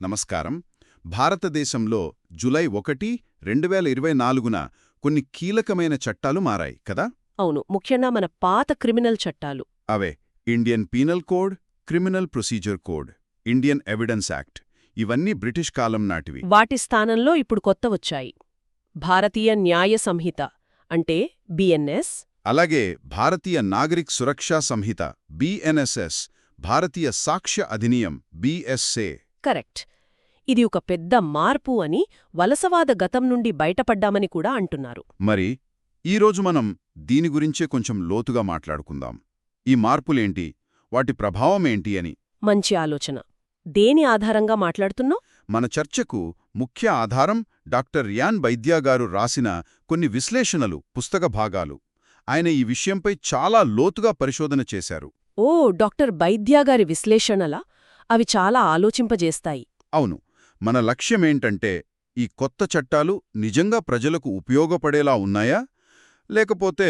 నమస్కారం. భారతదేశంలో జులై ఒకటి రెండు వేల ఇరవై నాలుగున కొన్ని కీలకమైన చట్టాలు మారాయి కదా? అవును. ముఖ్యంగా మన పాత క్రిమినల్ చట్టాలు. అవే. Indian penal code criminal procedure code Indian evidence act. ఇవన్నీ బ్రిటిష్ కాలం నాటివి. వాటి స్థానంలో ఇప్పుడు కొత్త వచ్చాయి. భారతీయ న్యాయ సంహిత అంటే బిఎన్ఎస్ అలాగే Bharatiya Nagarik Suraksha Sanhita BNSS Bharatiya Sakshya Adhiniyam BSA correct. ఇది ఒక పెద్ద మార్పు అని వలసవాద గతం నుండి బయటపడ్డామని కూడా అంటున్నారు. మరి ఈరోజు మనం దీని గురించే కొంచెం లోతుగా మాట్లాడుకుందాం. ఈ మార్పులేంటి? వాటి ప్రభావమేంటి అని. మంచి ఆలోచన. దేని ఆధారంగా మాట్లాడుతున్నావు? మన చర్చకు ముఖ్య ఆధారం డాక్టర్ యాన్ గారు రాసిన కొన్ని విశ్లేషణలు పుస్తక భాగాలు. ఆయన ఈ విషయంపై చాలా లోతుగా పరిశోధన చేశారు. ఓ డాక్టర్ బైద్యాగారి విశ్లేషణలా? అవి చాలా ఆలోచింపజేస్తాయి. అవును. మన లక్ష్యమేంటంటే ఈ కొత్త చట్టాలు నిజంగా ప్రజలకు ఉపయోగపడేలా ఉన్నాయా? లేకపోతే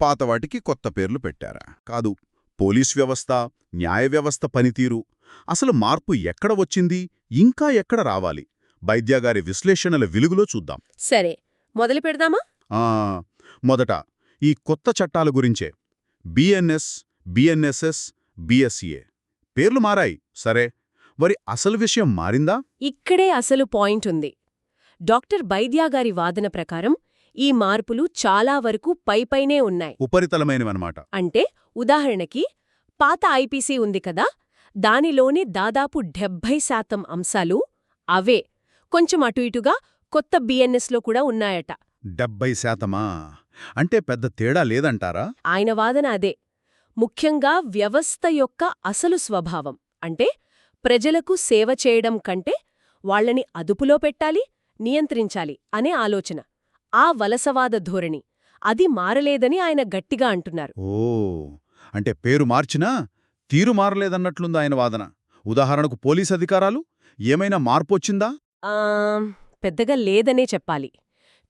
పాతవాటికి కొత్త పేర్లు పెట్టారా? కాదు పోలీస్ వ్యవస్థ న్యాయ వ్యవస్థ పనితీరు. అసలు మార్పు ఎక్కడ వచ్చింది? ఇంకా ఎక్కడ రావాలి? వైద్యగారి విశ్లేషణల వెలుగులో చూద్దాం. సరే మొదలు పెడదామా? మొదట ఈ కొత్త చట్టాల గురించే. బిఎన్ఎస్ బిఎన్ఎస్ఎస్ బిఎస్ఏ పేర్లు మారాయి. సరే మరి అసలు విషయం మారిందా? ఇక్కడే అసలు పాయింట్ ఉంది. డాక్టర్ బైద్యాగారి వాదన ప్రకారం ఈ మార్పులు చాలా వరకు పైపైనే ఉన్నాయి. ఉపరితలమైనవన్నమాట. అంటే ఉదాహరణకి పాత ఐపీసీ ఉంది కదా దానిలోని దాదాపు డెబ్భై శాతం అంశాలు అవే. కొంచెం అటు ఇటుగా కొత్త బిఎన్ఎస్లో కూడా ఉన్నాయట. డెబ్బై శాతమా? అంటే పెద్ద తేడా లేదంటారా? ఆయన వాదన అదే. ముఖ్యంగా వ్యవస్థ యొక్క అసలు స్వభావం. అంటే ప్రజలకు సేవ చేయడం కంటే వాళ్ళని అదుపులో పెట్టాలి నియంత్రించాలి అనే ఆలోచన. ఆ వలసవాద ధోరణి. అది మారలేదని ఆయన గట్టిగా అంటున్నారు. ఓ అంటే పేరు మార్చినా తీరు మారలేదన్నట్లుంది ఆయన వాదన. ఉదాహరణకు పోలీస్ అధికారాలు? ఏమైనా మార్పొచ్చిందా? పెద్దగా లేదనే చెప్పాలి.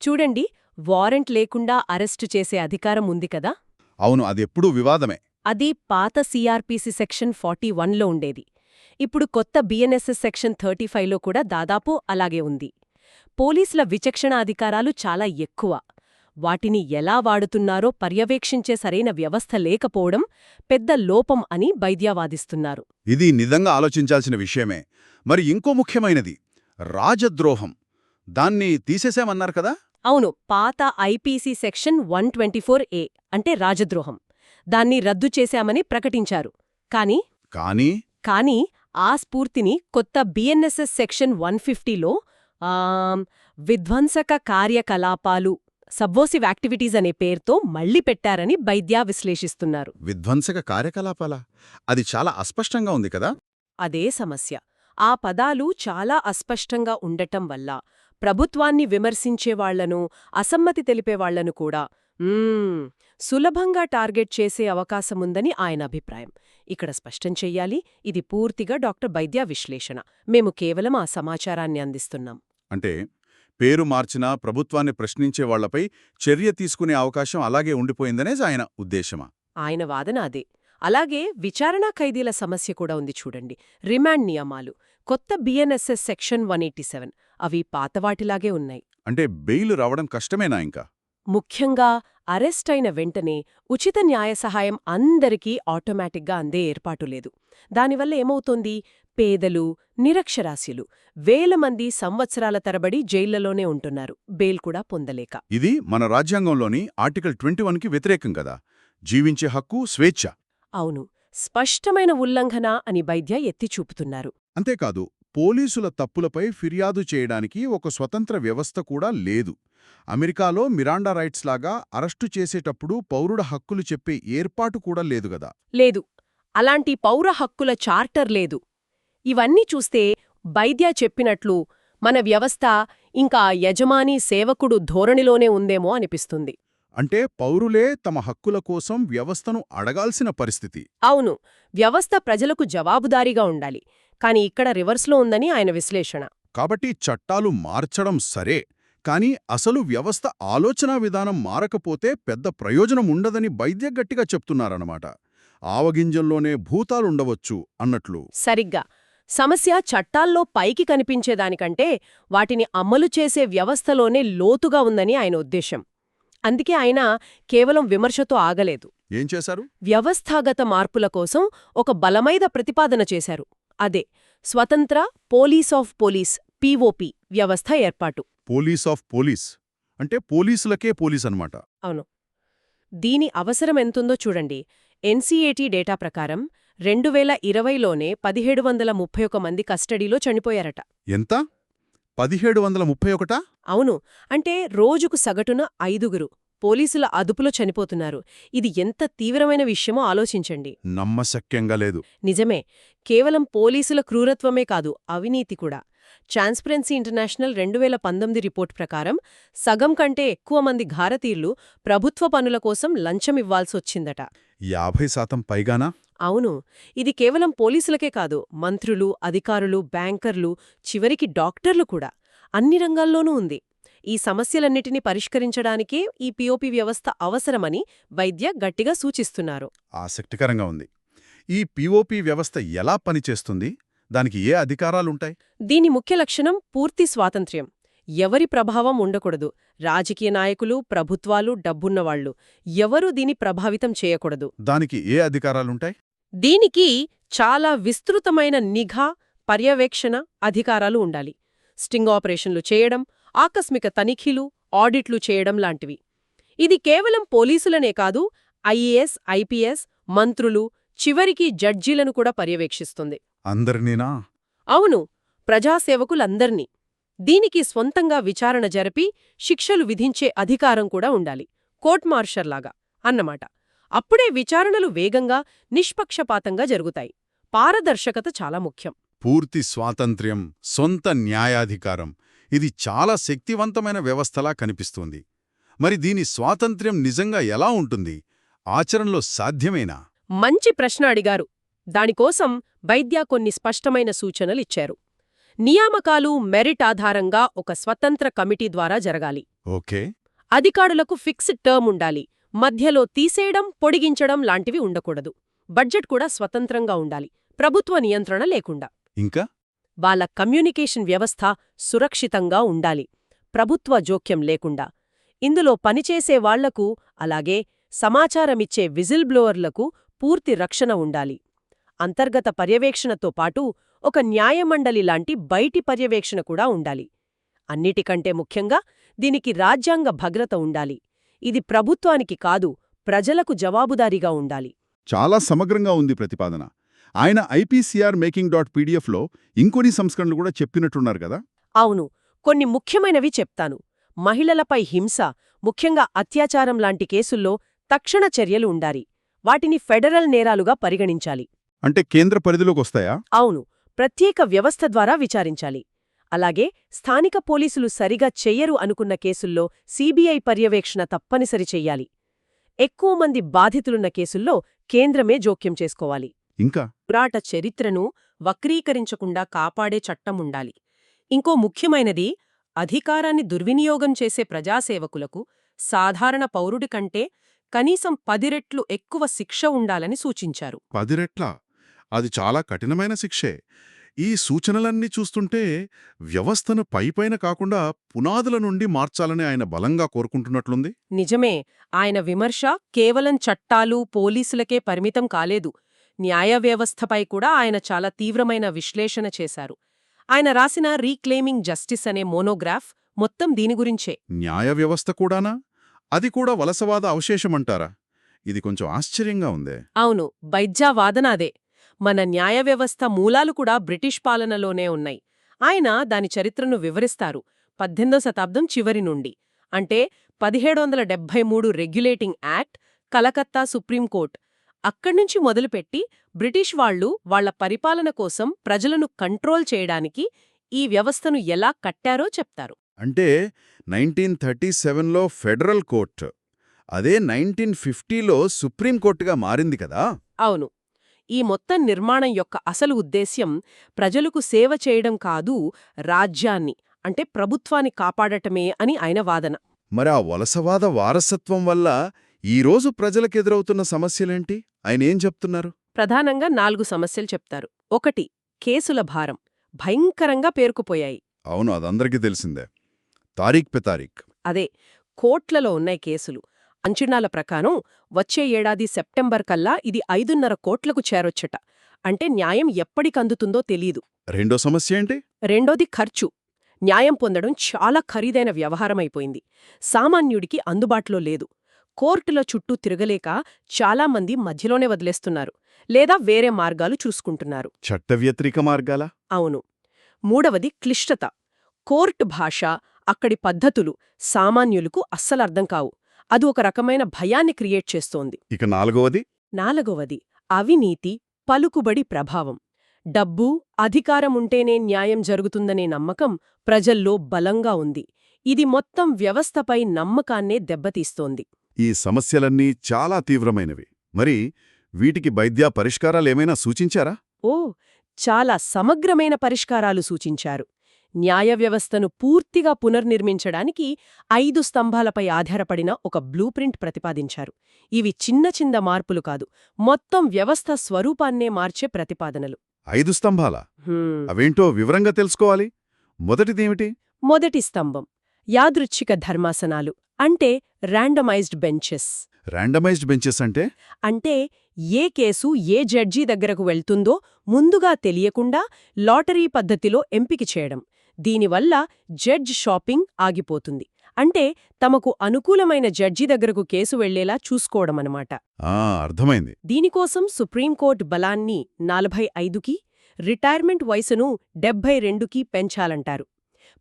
చూడండి వారెంట్ లేకుండా అరెస్టు చేసే అధికారం ఉంది కదా? అవును అదెప్పుడూ వివాదమే. అది పాత సిఆర్పిసి సెక్షన్ ఫార్టీ వన్లో ఉండేది. ఇప్పుడు కొత్త బిఎన్ఎస్ఎస్ సెక్షన్ థర్టీ ఫైవ్లో కూడా దాదాపు అలాగే ఉంది. పోలీసుల విచక్షణ అధికారాలు చాలా ఎక్కువ. వాటిని ఎలా వాడుతున్నారో పర్యవేక్షించే సరైన వ్యవస్థ లేకపోవడం పెద్ద లోపం అని వైద్యవాదిస్తున్నారు ఇది నిజంగా ఆలోచించాల్సిన విషయమే. మరి ఇంకో ముఖ్యమైనది రాజద్రోహం. దాన్ని తీసేశామన్నారు కదా? అవును పాత IPC section one twenty A అంటే రాజద్రోహం. దాన్ని రద్దు చేశామని ప్రకటించారు. కాని కానీ కానీ ఆ స్ఫూర్తిని కొత్త బిఎన్ఎస్ఎస్ సెక్షన్ వన్ ఫిఫ్టీలో విధ్వంసక కార్యకలాపాలు సబ్వోసివ్ యాక్టివిటీస్ అనే పేరుతో మళ్ళీ పెట్టారని వైద్యా విశ్లేషిస్తున్నారు. విధ్వంసక కార్యకలాపాల? అది చాలా అస్పష్టంగా ఉంది కదా? అదే సమస్య. ఆ పదాలు చాలా అస్పష్టంగా ఉండటం వల్ల ప్రభుత్వాన్ని విమర్శించేవాళ్ళను అసమ్మతి తెలిపేవాళ్ళను కూడా సులభంగా టార్గెట్ చేసే అవకాశముందని ఆయన అభిప్రాయం. ఇక్కడ స్పష్టం చెయ్యాలి ఇది పూర్తిగా డాక్టర్ వైద్య విశ్లేషణ. మేము కేవలం ఆ సమాచారాన్ని అందిస్తున్నాం. అంటే పేరు మార్చినా ప్రభుత్వాన్ని ప్రశ్నించే వాళ్ళపై చర్య తీసుకునే అవకాశం అలాగే ఉండిపోయిందనే ఆయన ఉద్దేశమా? ఆయన వాదన అదే. అలాగే విచారణా ఖైదీల సమస్య కూడా ఉంది చూడండి. రిమాండ్ నియమాలు. కొత్త బిఎన్ఎస్ఎస్ సెక్షన్ వన్ సెవెన్. అవి పాతవాటిలాగే ఉన్నాయి. అంటే బెయిల్ రావడం కష్టమేనా ఇంకా? ముఖ్యంగా అరెస్ట్ అయిన వెంటనే ఉచిత న్యాయ సహాయం అందరికీ ఆటోమేటిక్గా అందే ఏర్పాటు లేదు. దానివల్ల ఏమవుతోంది? పేదలు నిరక్షరాస్యులు వేల మంది సంవత్సరాల తరబడి జైళ్ళలోనే ఉంటున్నారు. బెయిల్ కూడా పొందలేక. ఇది మన రాజ్యాంగంలోని ఆర్టికల్ ట్వంటీ వన్కి వ్యతిరేకం కదా? జీవించే హక్కు స్వేచ్ఛ. అవును. స్పష్టమైన ఉల్లంఘన అని వైద్య ఎత్తి చూపుతున్నారు. అంతేకాదు పోలీసుల తప్పులపై ఫిర్యాదు చేయడానికి ఒక స్వతంత్ర వ్యవస్థ కూడా లేదు. అమెరికాలో మిరాండా రైట్స్ లాగా అరెస్టు చేసేటప్పుడు పౌరుడ హక్కులు చెప్పే ఏర్పాటు కూడా లేదు గదా. లేదు. అలాంటి పౌర హక్కుల చార్టర్ లేదు. ఇవన్నీ చూస్తే వైద్య చెప్పినట్లు మన వ్యవస్థ ఇంకా యజమాని సేవకుడు ధోరణిలోనే ఉందేమో అనిపిస్తుంది. అంటే పౌరులే తమ హక్కుల కోసం వ్యవస్థను అడగాల్సిన పరిస్థితి. అవును. వ్యవస్థ ప్రజలకు జవాబుదారీగా ఉండాలి. కాని ఇక్కడ రివర్స్లో ఉందని ఆయన విశ్లేషణ. కాబట్టి చట్టాలు మార్చడం సరే కానీ అసలు వ్యవస్థ ఆలోచనా విధానం మారకపోతే పెద్ద ప్రయోజనం ఉండదని వైద్య గట్టిగా చెప్తున్నారన్నమాట. ఆవగింజంలోనే భూతాలుండవచ్చు అన్నట్లు. సరిగ్గా. సమస్య చట్టాల్లో పైకి కనిపించేదానికంటే వాటిని అమలు చేసే వ్యవస్థలోనే లోతుగా ఉందని ఆయన ఉద్దేశం. అందుకే ఆయన కేవలం విమర్శతో ఆగలేదు. ఏం చేశారు? వ్యవస్థాగత మార్పుల కోసం ఒక బలమైన ప్రతిపాదన చేశారు. అదే స్వతంత్ర పోలీస్ ఆఫ్ పోలీస్ పీఓపీ వ్యవస్థ ఏర్పాటు. Police of police? అంటే పోలీసులకే పోలీస్ అన్నమాట. అవును. దీని అవసరం ఎంతుందో చూడండి. ఎన్సీఏటీ డేటా ప్రకారం రెండు వేల ఇరవైలోనే పదిహేడు వందల ముప్పై ఒక మంది కస్టడీలో చనిపోయారట. ఎంత? పదిహేడు వందల ముప్పై ఒకటా? అవును. అంటే రోజుకు సగటున ఐదుగురు. పోలీసుల అదుపులో చనిపోతున్నారు. ఇది ఎంత తీవ్రమైన విషయమో ఆలోచించండి. నమ్మశక్యంగా లేదు. నిజమే. కేవలం పోలీసుల క్రూరత్వమే కాదు అవినీతి కూడా. ట్రాన్స్పరెన్సీ ఇంటర్నేషనల్ రెండు వేల పంతొమ్మిది రిపోర్ట్ ప్రకారం సగం కంటే ఎక్కువ మంది భారతీయులు ప్రభుత్వ పనుల కోసం లంచం ఇవ్వాల్సొచ్చిందట యాభై శాతం పైగానా? అవును. ఇది కేవలం పోలీసులకే కాదు మంత్రులు అధికారులు బ్యాంకర్లు చివరికి డాక్టర్లు కూడా. అన్ని రంగాల్లోనూ ఉంది. ఈ సమస్యలన్నిటినీ పరిష్కరించడానికే ఈ పిఓపి వ్యవస్థ అవసరమని వైద్య గట్టిగా సూచిస్తున్నారు. ఆసక్తికరంగా ఉంది. ఈ పిఓపి వ్యవస్థ ఎలా పనిచేస్తుంది? దానికి ఏ అధికారాలుంటాయి? దీని ముఖ్య లక్షణం పూర్తి స్వాతంత్ర్యం. ఎవరి ప్రభావం ఉండకూడదు. రాజకీయ నాయకులు ప్రభుత్వాలు డబ్బున్నవాళ్ళు ఎవరూ దీని ప్రభావితం చేయకూడదు. దానికి ఏ అధికారాలుంటాయి? దీనికి చాలా విస్తృతమైన నిఘా పర్యవేక్షణ అధికారాలు ఉండాలి. స్టింగ్ ఆపరేషన్లు చేయడం ఆకస్మిక తనిఖీలు ఆడిట్లు చేయడం లాంటివి. ఇది కేవలం పోలీసులనే కాదు ఐఏఎస్ ఐపీఎస్ మంత్రులు చివరికి జడ్జీలను కూడా పర్యవేక్షిస్తుంది. అందరినీనా? అవును ప్రజాసేవకులందర్నీ. దీనికి స్వంతంగా విచారణ జరిపి శిక్షలు విధించే అధికారం కూడా ఉండాలి. కోర్ట్ మార్షర్లాగా అన్నమాట. అప్పుడే విచారణలు వేగంగా నిష్పక్షపాతంగా జరుగుతాయి. పారదర్శకత చాలా ముఖ్యం. పూర్తి స్వాతంత్ర్యం సొంత న్యాయాధికారం. ఇది చాలా శక్తివంతమైన వ్యవస్థలా కనిపిస్తుంది. మరి దీని స్వాతంత్ర్యం నిజంగా ఎలా ఉంటుంది? ఆచరణలో సాధ్యమేనా? మంచి ప్రశ్న అడిగారు. దానికోసం వైద్య కొన్ని స్పష్టమైన సూచనలిచ్చారు నియామకాలు మెరిట్ ఆధారంగా ఒక స్వతంత్ర కమిటీ ద్వారా జరగాలి. ఓకే. అధికారులకు ఫిక్స్డ్ టర్మ్ ఉండాలి. మధ్యలో తీసేయడం పొడిగించడం లాంటివి ఉండకూడదు. బడ్జెట్ కూడా స్వతంత్రంగా ఉండాలి. ప్రభుత్వ నియంత్రణ లేకుండా. ఇంకా? వాళ్ళ కమ్యూనికేషన్ వ్యవస్థ సురక్షితంగా ఉండాలి. ప్రభుత్వ జోక్యం లేకుండా. ఇందులో పనిచేసే వాళ్ళకు అలాగే సమాచారమిచ్చే విజిల్ బ్లోవర్లకు పూర్తి రక్షణ ఉండాలి. అంతర్గత పర్యవేక్షణతో పాటు ఒక న్యాయమండలి లాంటి బయటి పర్యవేక్షణ కూడా ఉండాలి. అన్నిటికంటే ముఖ్యంగా దీనికి రాజ్యాంగ భద్రత ఉండాలి. ఇది ప్రభుత్వానికి కాదు ప్రజలకు జవాబుదారీగా ఉండాలి. చాలా సమగ్రంగా ఉంది ప్రతిపాదన. ఆయన ఐపీసీఆర్ మేకింగ్ డాట్ పీడిఎఫ్లో ఇంకొన్ని సంస్కరణలు కూడా చెప్పినట్టున్నారు కదా? అవును. కొన్ని ముఖ్యమైనవి చెప్తాను. మహిళలపై హింస ముఖ్యంగా అత్యాచారం లాంటి కేసుల్లో తక్షణ చర్యలు ఉండాలి. వాటిని ఫెడరల్ నేరాలుగా పరిగణించాలి. అంటే కేంద్ర పరిధిలోకి వస్తాయా? అవును. ప్రత్యేక వ్యవస్థ ద్వారా విచారించాలి. అలాగే స్థానిక పోలీసులు సరిగా చెయ్యరు అనుకున్న కేసుల్లో సీబీఐ పర్యవేక్షణ తప్పనిసరి చెయ్యాలి. ఎక్కువ మంది బాధితులున్న కేసుల్లో కేంద్రమే జోక్యం చేసుకోవాలి. ఇంకా పురాట చరిత్రను వక్రీకరించకుండా కాపాడే చట్టముండాలి. ఇంకో ముఖ్యమైనది అధికారాన్ని దుర్వినియోగం చేసే ప్రజాసేవకులకు సాధారణ పౌరుడి కంటే కనీసం పది రెట్లు ఎక్కువ శిక్ష ఉండాలని సూచించారు. పది రెట్ల అది చాలా కఠినమైన శిక్షే. ఈ సూచనలన్నీ చూస్తుంటే వ్యవస్థను పైపైన కాకుండా పునాదుల నుండి మార్చాలని ఆయన బలంగా కోరుకుంటున్నట్లుంది? నిజమే. ఆయన విమర్శ కేవలం చట్టాలు పోలీసులకే పరిమితం కాలేదు. న్యాయ వ్యవస్థపై కూడా ఆయన చాలా తీవ్రమైన విశ్లేషణ చేశారు. ఆయన రాసిన రీక్లెయిమింగ్ జస్టిస్ అనే మోనోగ్రాఫ్ మొత్తం దీని గురించే. న్యాయ వ్యవస్థ కూడానా? అది కూడా వలసవాద అవశేషమంటారా? ఇది కొంచెం ఆశ్చర్యంగా ఉందే. అవును వాదనాదే మన న్యాయ వ్యవస్థ మూలాలు కూడా బ్రిటిష్ పాలనలోనే ఉన్నాయి. ఆయన దాని చరిత్రను వివరిస్తారు పద్దెనిమిదో శతాబ్దం చివరి నుండి. అంటే పదిహేడు వందల డెబ్బై మూడు రెగ్యులేటింగ్ యాక్ట్ కలకత్తా సుప్రీంకోర్ట్ అక్కడ్నుంచి మొదలుపెట్టి బ్రిటిష్ వాళ్ళు వాళ్ళ పరిపాలన కోసం ప్రజలను కంట్రోల్ చేయడానికి ఈ వ్యవస్థను ఎలా కట్టారో చెప్తారు. అంటే నైన్టీన్ థర్టీ సెవెన్లో ఫెడరల్ కోర్ట్ అదే నైన్టీన్ ఫిఫ్టీలో సుప్రీంకోర్టుగా మారింది కదా? అవును. ఈ మొత్తం నిర్మాణం యొక్క అసలు ఉద్దేశ్యం ప్రజలకు సేవ చేయడం కాదు రాజ్యాన్ని అంటే ప్రభుత్వాన్ని కాపాడటమే అని ఆయన వాదన. మరి ఆ వలసవాద వారసత్వం వల్ల ఈరోజు ప్రజలకెదురవుతున్న సమస్యలేంటి? ఆయన ఏం చెప్తున్నారు? ప్రధానంగా నాలుగు సమస్యలు చెప్తారు. ఒకటి కేసుల భారం. భయంకరంగా పేరుకుపోయాయి. అవును అదందరికీ తెలిసిందే. తారీఖ్ పే తారీఖ్. అదే కోట్లలో ఉన్నాయి కేసులు. అంచనాల ప్రకారం వచ్చే ఏడాది సెప్టెంబర్ కల్లా ఇది ఐదున్నర కోట్లకు చేరొచ్చట. అంటే న్యాయం ఎప్పటికందుతుందో తెలీదు. రెండో సమస్య ఏంటి? రెండోది ఖర్చు. న్యాయం పొందడం చాలా ఖరీదైన వ్యవహారమైపోయింది. సామాన్యుడికి అందుబాటులో లేదు. కోర్టుల చుట్టూ తిరగలేక చాలామంది మధ్యలోనే వదిలేస్తున్నారు లేదా వేరే మార్గాలు చూసుకుంటున్నారు. చట్ట వ్యతిరేక మార్గాల? అవును. మూడవది క్లిష్టత. కోర్టు భాష అక్కడి పద్ధతులు సామాన్యులకు అస్సలర్థం కావు. అది ఒక రకమైన భయాన్ని క్రియేట్ చేస్తోంది. ఇక నాలుగవది? నాలుగవది అవినీతి పలుకుబడి ప్రభావం. డబ్బు అధికారం ఉంటేనే న్యాయం జరుగుతుందనే నమ్మకం ప్రజల్లో బలంగా ఉంది. ఇది మొత్తం వ్యవస్థపై నమ్మకాన్నే దెబ్బతీస్తోంది. ఈ సమస్యలన్నీ చాలా తీవ్రమైనవి. మరి వీటికి వైద్య పరిష్కారాలేమైనా సూచించారా? ఓ చాలా సమగ్రమైన పరిష్కారాలు సూచించారు. న్యాయ వ్యవస్థను పూర్తిగా పునర్నిర్మించడానికి ఐదు స్తంభాలపై ఆధారపడిన ఒక బ్లూప్రింట్ ప్రతిపాదించారు. ఇవి చిన్న చిన్న మార్పులు కాదు మొత్తం వ్యవస్థ స్వరూపాన్నే మార్చే ప్రతిపాదనలు. ఐదు స్తంభాల. అవేంటో వివరంగా తెలుసుకోవాలి? మొదటిదేమిటి? మొదటి స్తంభం యాదృచ్ఛిక ధర్మాసనాలు అంటే ర్యాండమైజ్డ్ బెంచెస్ ర్యాండమైజ్డ్ బెంచెస్ అంటే? అంటే ఏ కేసు ఏ జడ్జి దగ్గరకు వెళ్తుందో ముందుగా తెలియకుండా లాటరీ పద్ధతిలో ఎంపిక చేయడం. దీనివల్ల జడ్జ్ షాపింగ్ ఆగిపోతుంది. అంటే తమకు అనుకూలమైన జడ్జి దగ్గరకు కేసు వెళ్ళేలా చూసుకోవడమనమాట అర్థమైంది. దీనికోసం సుప్రీంకోర్టు బలాన్ని నలభై ఐదుకి రిటైర్మెంట్ వయసును డెబ్బై రెండుకి పెంచాలంటారు.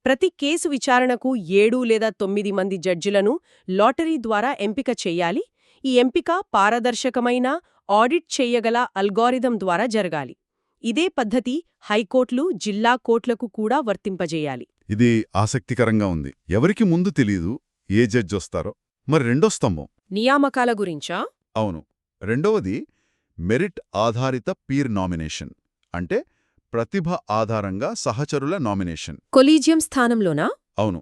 ప్రతి కేసు విచారణకు ఏడు లేదా తొమ్మిది మంది జడ్జిలను లాటరీ ద్వారా ఎంపిక చెయ్యాలి ఈ ఎంపిక పారదర్శకమైన ఆడిట్ చెయ్యగల అల్గోరిథం ద్వారా జరగాలి. ఇదే పద్ధతి హైకోర్టులు జిల్లా కోర్టులకు కూడా వర్తింపజేయాలి. ఇది ఆసక్తికరంగా ఉంది. ఎవరికి ముందు తెలీదు ఏ జడ్జి వస్తారో. మరి రెండో స్తంభం? నియామకాల గురించా? అవును. రెండవది మెరిట్ ఆధారిత పీర్ నామినేషన్. అంటే ప్రతిభ ఆధారంగా సహచరుల నామినేషన్. కొలీజియం స్థానంలోనా? అవును.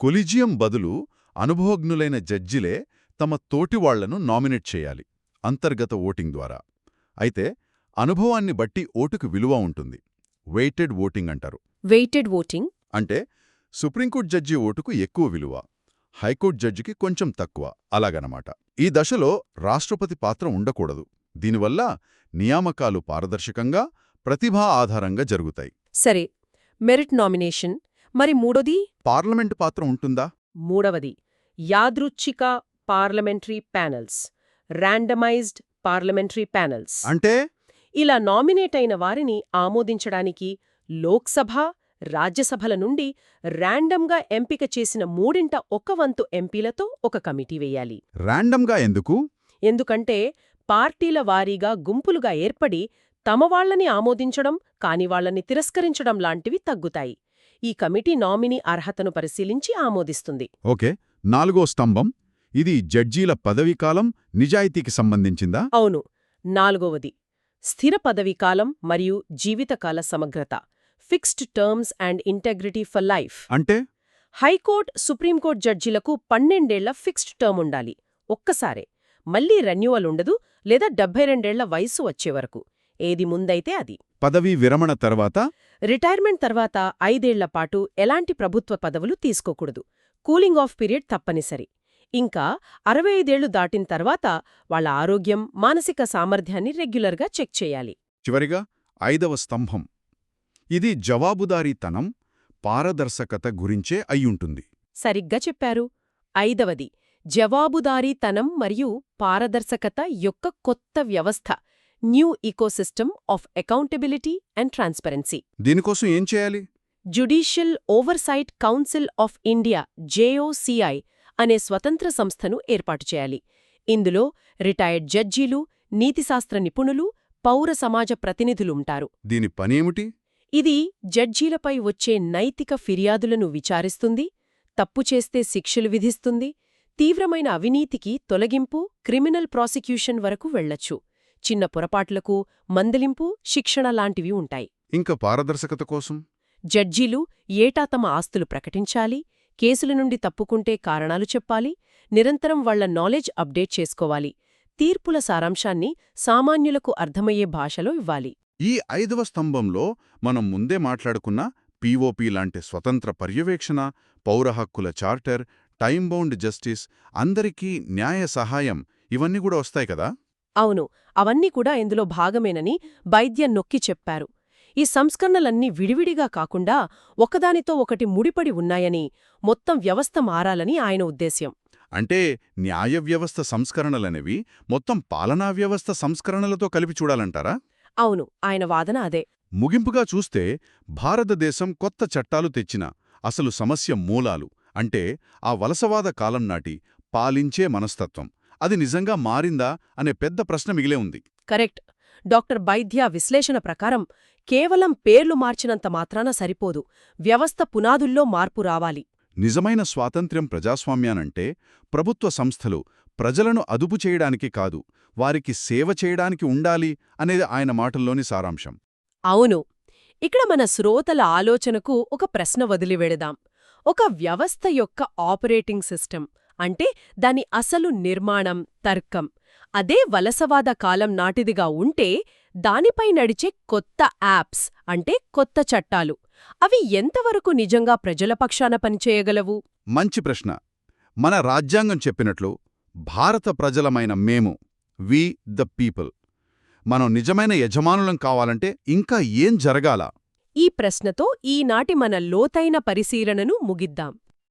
కొలిజియం బదులు అనుభవజ్ఞులైన జడ్జిలే తమ తోటివాళ్ళను నామినేట్ చేయాలి అంతర్గత ఓటింగ్ ద్వారా. అయితే అనుభవాన్ని బట్టి ఓటుకు విలువ ఉంటుంది. వెయిటెడ్ ఓటింగ్ అంటారు. Weighted voting? అంటే సుప్రీంకోర్టు జడ్జి ఓటుకు ఎక్కువ విలువ హైకోర్టు జడ్జికి కొంచెం తక్కువ అలాగనమాట. ఈ దశలో రాష్ట్రపతి పాత్ర ఉండకూడదు. దీనివల్ల నియామకాలు పారదర్శకంగా ప్రతిభా ఆధారంగా జరుగుతాయి. సరే మెరిట్ నామినేషన్. మరి మూడోది? పార్లమెంటు పాత్ర ఉంటుందా? మూడవది యాదృచ్ఛిక parliamentary panels. Randomized parliamentary panels. అంటే? ఇలా నామినేట్ అయిన వారిని ఆమోదించడానికి లోక్సభ రాజ్యసభల నుండి ర్యాండమ్గా ఎంపిక చేసిన మూడింట ఒక వంతు ఎంపీలతో ఒక కమిటీ వేయాలి. ర్యాండమ్గా ఎందుకు? ఎందుకంటే పార్టీల వారీగా గుంపులుగా ఏర్పడి తమ వాళ్ళని ఆమోదించడం కాని వాళ్ళని తిరస్కరించడం లాంటివి తగ్గుతాయి. ఈ కమిటీ నామినీ అర్హతను పరిశీలించి ఆమోదిస్తుంది. ఓకే. నాలుగో స్తంభం. ఇది జడ్జీల పదవీకాలం నిజాయితీకి సంబంధించిందా? అవును. నాలుగవది. స్థిర పదవీకాలం మరియు జీవితకాల సమగ్రత. Fixed terms and integrity for life. అంటే? హైకోర్టు సుప్రీంకోర్టు జడ్జిలకు పన్నెండేళ్ళ ఫిక్స్డ్ టర్మ్ ఉండాలి. ఒక్కసారే. మళ్ళీ రెన్యువల్ ఉండదు లేదా డెబ్బై రెండేళ్ళ వయసు వచ్చే వరకు. ఏది ముందైతే అది. పదవీ విరమణ తర్వాత? రిటైర్మెంట్ తర్వాత ఐదేళ్ళ పాటు ఎలాంటి ప్రభుత్వ పదవులు తీసుకోకూడదు. కూలింగ్ ఆఫ్ పీరియడ్ తప్పనిసరి. ఇంకా అరవై ఐదేళ్ళు దాటిన తర్వాత వాళ్ళ ఆరోగ్యం మానసిక సామర్థ్యాన్ని రెగ్యులర్గా చెక్ చేయాలి. చివరిగా ఐదవ స్తంభం. ఇది జవాబుదారీతనం పారదర్శకత గురించే అయ్యుంటుంది. సరిగ్గా చెప్పారు. ఐదవది జవాబుదారీతనం మరియు పారదర్శకత యొక్క కొత్త వ్యవస్థ. New ecosystem of accountability and transparency. దీనికోసం ఏం చేయాలి? Judicial oversight council of India JOCI అనే స్వతంత్ర సంస్థను ఏర్పాటు చేయాలి. ఇందులో రిటైర్డ్ జడ్జీలు నీతిశాస్త్ర నిపుణులు పౌర సమాజ ప్రతినిధులుంటారు దీని పనేమిటి ఇది జడ్జీలపై వచ్చే నైతిక ఫిర్యాదులను విచారిస్తుంది తప్పు చేస్తే శిక్షలు విధిస్తుంది తీవ్రమైన అవినీతికి తొలగింపు క్రిమినల్ ప్రాసిక్యూషన్ వరకు వెళ్ళొచ్చు చిన్న పొరపాట్లకు మందలింపు శిక్షణ లాంటివి ఉంటాయి. ఇంకా పారదర్శకత కోసం? జడ్జీలు ఏటా తమ ఆస్తులు ప్రకటించాలి కేసుల నుండి తప్పుకుంటే కారణాలు చెప్పాలి నిరంతరం వాళ్ళ నాలెడ్జ్ అప్డేట్ చేసుకోవాలి తీర్పుల సారాంశాన్ని సామాన్యులకు అర్థమయ్యే భాషలో ఇవ్వాలి. ఈ ఐదవ స్తంభంలో మనం ముందే మాట్లాడుకున్న పీఓపీ లాంటి స్వతంత్ర పర్యవేక్షణ పౌర హక్కుల చార్టర్ టైం బౌండ్ జస్టిస్ అందరికీ న్యాయ సహాయం ఇవన్నీ కూడా వస్తాయి కదా? అవును అవన్నీ కూడా ఇందులో భాగమేనని వైద్యం నొక్కి చెప్పారు. ఈ సంస్కరణలన్నీ విడివిడిగా కాకుండా ఒకదానితో ఒకటి ముడిపడి ఉన్నాయని మొత్తం వ్యవస్థ మారాలని ఆయన ఉద్దేశ్యం. అంటే న్యాయ వ్యవస్థ సంస్కరణలనేవి మొత్తం పాలనా వ్యవస్థ సంస్కరణలతో కలిపి చూడాలంటారా? అవును ఆయన వాదన అదే. ముగింపుగా చూస్తే భారతదేశం కొత్త చట్టాలు తెచ్చిన అసలు సమస్య మూలాలు అంటే ఆ వలసవాద కాలం నాటి పాలించే మనస్తత్వం. అది నిజంగా మారిందా అనే పెద్ద ప్రశ్న మిగిలే ఉంది. కరెక్ట్. డాక్టర్ బైద్య విశ్లేషణ ప్రకారం కేవలం పేర్లు మార్చినంత మాత్రాన సరిపోదు. వ్యవస్థ పునాదుల్లో మార్పు రావాలి. నిజమైన స్వాతంత్ర్యం ప్రజాస్వామ్యానంటే ప్రభుత్వ సంస్థలు ప్రజలను అదుపు చేయడానికి కాదు వారికి సేవ చేయడానికి ఉండాలి అనేది ఆయన మాటల్లోని సారాంశం. అవును. ఇక్కడ మన శ్రోతల ఆలోచనకు ఒక ప్రశ్న వదిలివెడదాం ఒక వ్యవస్థ యొక్క ఆపరేటింగ్ సిస్టమ్ అంటే దాని అసలు నిర్మాణం తర్కం. అదే వలసవాద కాలం నాటిదిగా ఉంటే దానిపై నడిచే కొత్త యాప్స్ అంటే కొత్త చట్టాలు. అవి ఎంతవరకు నిజంగా ప్రజల పక్షాన పనిచేయగలవు? మంచి ప్రశ్న. మన రాజ్యాంగం చెప్పినట్లు భారత ప్రజలమైన మేము వి ద పీపుల్ మనం నిజమైన యజమానులం కావాలంటే ఇంకా ఏం జరగాల? ఈ ప్రశ్నతో ఈనాటి మన లోతైన పరిశీలనను ముగిద్దాం.